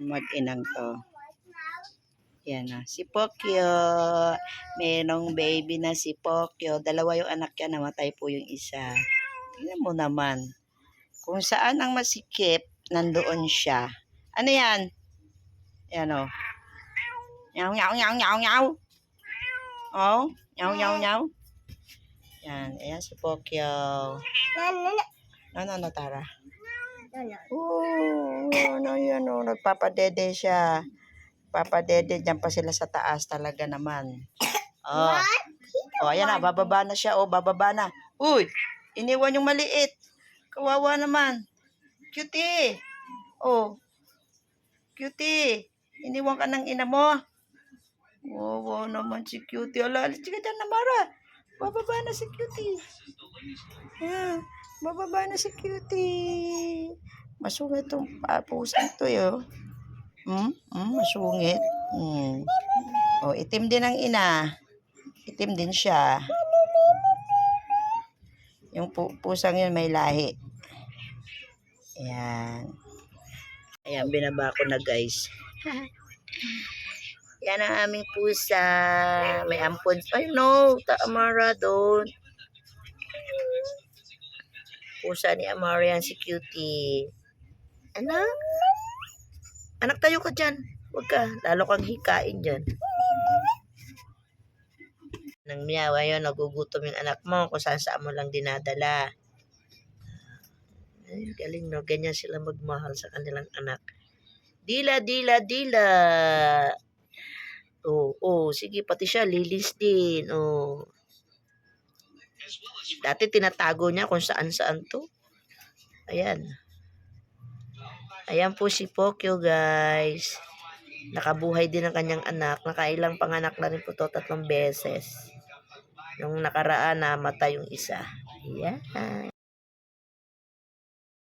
mag-inang to. Yan na. Si Pokyo. Merong baby na si Pokyo. Dalawa yung anak niya. Namatay po yung isa. Tingnan mo naman. Kung saan ang masikip, nandoon siya. Ano yan? Yan o. Nyaw, nyaw, nyaw, nyaw, nyaw. Oh, nyaw, nyaw, nyaw. Yan. Ayan si Pokyo. No, no, no, Tara. Oh, ano yan oh, nagpapadede siya. Papadede, dyan pa sila sa taas talaga naman. Oh. Oh, ayan na, bababa na siya. Oh, bababa na. Uy, iniwan yung maliit. Kawawa naman. Cutie. Oh. Cutie. Iniwan ka ng ina mo. Wawa naman si Cutie. Ala, alis ka dyan na, Mara. Bababa na si Cutie. Yeah, bababa na si Cutie. Masungit itong uh, pusang to yun. Hmm? Hmm, masungit. Hmm. Oh, itim din ang ina. Itim din siya. Yung pu- pusang yun may lahi. Ayan. Ayan, binaba ko na guys. Yan ang aming pusa. May ampon. Ay no, Tamara doon. Pusa ni Amara yan si Cutie. Anak? Anak tayo ka dyan. Huwag ka. Lalo kang hikain dyan. Nang miyaw, ayun, nagugutom yung anak mo kung saan saan mo lang dinadala. Ay, galing no. Ganyan sila magmahal sa kanilang anak. Dila, dila, dila. Oh, oh, sige, pati siya, lilis din. Oh. Dati tinatago niya kung saan-saan to. Ayan. Ayan po si Pokyo, guys. Nakabuhay din ang kanyang anak. Nakailang panganak na rin po to tatlong beses. Yung nakaraan, namatay yung isa. Ayan.